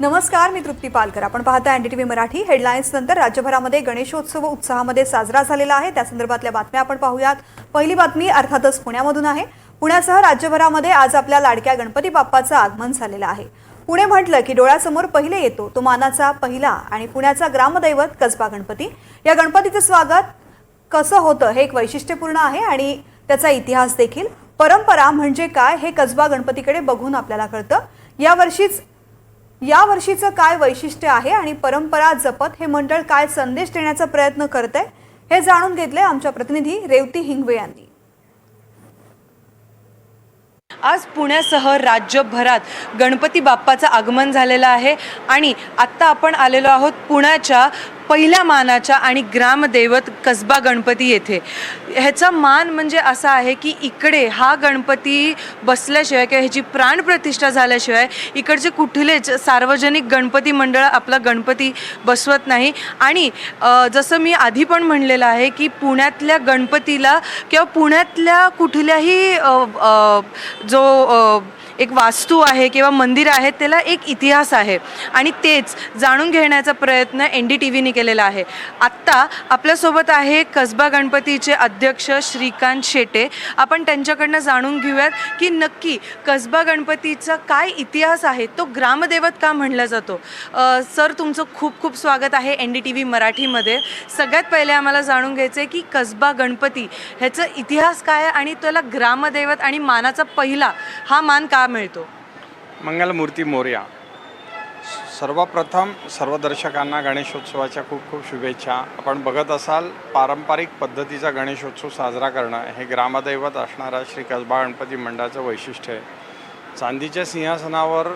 नमस्कार मी तृप्ती पालकर. आपण पाहता एनडीटीव्ही मराठी. हेडलाईन्स नंतर राज्यभरामध्ये गणेशोत्सव उत्साहामध्ये साजरा झालेला आहे. त्या संदर्भातल्या बातम्या आपण पाहूयात. पहिली बातमी अर्थातच पुण्यामधून आहे. पुण्यासह राज्यभरामध्ये आज आपल्या लाडक्या गणपती बाप्पाचं आगमन झालेलं आहे. पुणे म्हटलं की डोळ्यासमोर पहिले येतो. तो मानाचा पहिला आणि पुण्याचा ग्रामदैवत कसबा गणपती. या गणपतीचं स्वागत कसं होतं हे एक वैशिष्ट्यपूर्ण आहे आणि त्याचा इतिहास देखील. परंपरा म्हणजे काय हे कसबा गणपतीकडे बघून आपल्याला कळतं. यावर्षीच या वर्षीचं काय वैशिष्ट्य आहे आणि परंपरा जपत हे मंडळ काय संदेश देण्याचा प्रयत्न करत आहे हे जाणून घेतले आमच्या प्रतिनिधी रेवती हिंगवे यांनी. आज पुण्यासह राज्यभरात गणपती बाप्पाचं आगमन झालेलं आहे आणि आत्ता आपण आलेलो आहोत पुण्याच्या पहिल्या मानाच्या आणि ग्रामदैवत कसबा गणपती येथे. ह्याचा मान म्हणजे असा आहे की इकडे हा गणपती बसल्याशिवाय किंवा ह्याची प्राणप्रतिष्ठा झाल्याशिवाय इकडचे कुठलेच सार्वजनिक गणपती मंडळ आपला गणपती बसवत नाही. आणि जसं मी आधी पण म्हणलेलं आहे की पुण्यातल्या गणपतीला किंवा पुण्यातल्या कुठल्याही जो एक वास्तू आहे किंवा मंदिर आहे त्याला एक इतिहास आहे. आणि तेच जाणून घेण्याचा प्रयत्न एन डी टी व्हीने केलेला आहे. आत्ता आपल्यासोबत आहे कसबा गणपतीचे अध्यक्ष श्रीकांत शेटे. आपण त्यांच्याकडनं जाणून घेऊयात की नक्की कसबा गणपतीचा काय इतिहास आहे? तो ग्रामदैवत का म्हणला जातो? सर तुमचं खूप खूप स्वागत आहे एन डी टी व्ही मराठीमध्ये. सगळ्यात पहिले आम्हाला जाणून घ्यायचं आहे की कसबा गणपती ह्याचा इतिहास काय आहे आणि त्याला ग्रामदैवत आणि मानाचा पहिला हा मान का मिळतो? मंगलमूर्ती मोर्या. सर्वप्रथम सर्व दर्शकांना गणेशोत्सवाच्या खूप खूप शुभेच्छा. आपण बघत असाल पारंपरिक पद्धतीचा गणेशोत्सव साजरा करणं हे ग्रामदैवत असणारा श्री कसबा गणपती मंडळाचं वैशिष्ट्य आहे. चांदीच्या सिंहासनावर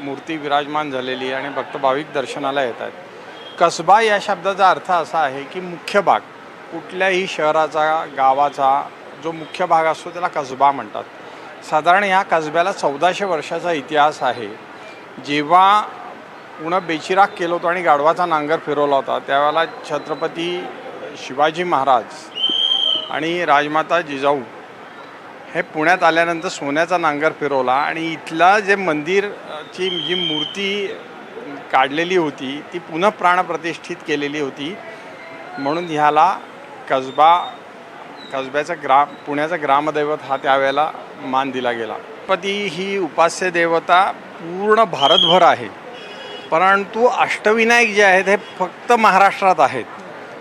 मूर्ती विराजमान झालेली आहे आणि भक्त भाविक दर्शनाला येत आहेत. कसबा या शब्दाचा अर्थ असा आहे की मुख्य भाग कुठल्याही शहराचा गावाचा जो मुख्य भाग असतो त्याला कसबा म्हणतात. साधारण ह्या कसब्याला चौदाशे वर्षाचा इतिहास आहे. जेव्हा पुणं बेचिराग केलं होतं आणि गाढवाचा नांगर फिरवला होता. त्यावेळेला छत्रपती शिवाजी महाराज आणि राजमाता जिजाऊ हे पुण्यात आल्यानंतर सोन्याचा नांगर फिरवला आणि इथला जे मंदिरची जी मूर्ती काढलेली होती ती पुन्हा प्राणप्रतिष्ठित केलेली होती. म्हणून ह्याला कसबा कसब्याचा ग्राम पुण्याचा ग्रामदैवत हा त्यावेळेला मान दिला गेला. पती ही उपास्य देवता पूर्ण भारतभर आहे. परंतु अष्टविनायक जे आहेत हे फक्त महाराष्ट्रात आहेत.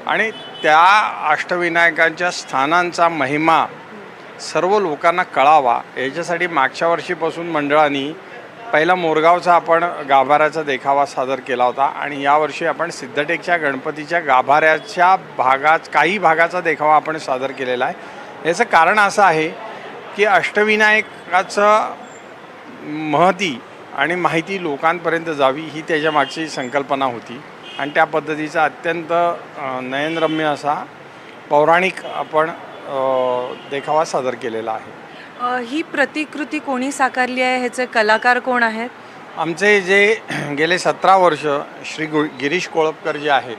आणि त्या अष्टविनायकांच्या स्थानांचा महिमा सर्व लोकांना कळावा याच्यासाठी मागच्या वर्षीपासून मंडळांनी पहिला मोरगावचा आपण गाभाऱ्याचा देखावा सादर केला होता आणि यावर्षी आपण सिद्धटेकच्या गणपतीच्या गाभाऱ्याच्या भागात काही भागाचा देखावा आपण सादर केलेला आहे. याचं कारण असं आहे की अष्टविनायकाचं महती आणि माहिती लोकांपर्यंत जावी ही त्याच्या मागची संकल्पना होती. आणि त्या पद्धतीचा अत्यंत नयनरम्य असा पौराणिक आपण देखावा सादर केलेला आहे. ही प्रतिकृती कोणी साकारली आहे? ह्याचे कलाकार कोण आहेत? आमचे जे गेले सतरा वर्ष श्री गु गिरीश कोळपकर जे आहेत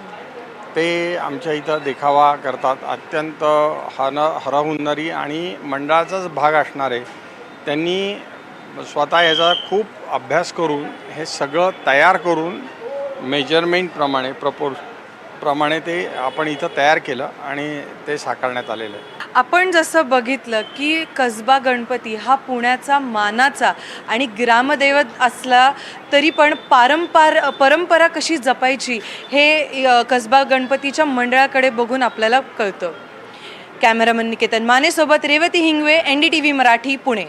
ते आमच्या इथं देखावा करतात. अत्यंत हन हरहुन्नरी आणि मंडळाचाच भाग असणारे त्यांनी स्वतः याचा खूप अभ्यास करून हे सगळं तयार करून मेजरमेंटप्रमाणे प्रपोर प्रमाणे ते आपण इथं तयार केलं आणि ते साकारण्यात आलेलं आहे. आपण जसं बघितलं की कसबा गणपती हा पुण्याचा मानाचा आणि ग्रामदैवत असला तरी पण पारंपार परंपरा कशी जपायची हे कसबा गणपतीच्या मंडळाकडे बघून आपल्याला कळतं. Cameraman Niketan मानेसोबत Revati Hingwe N D T V Marathi Pune.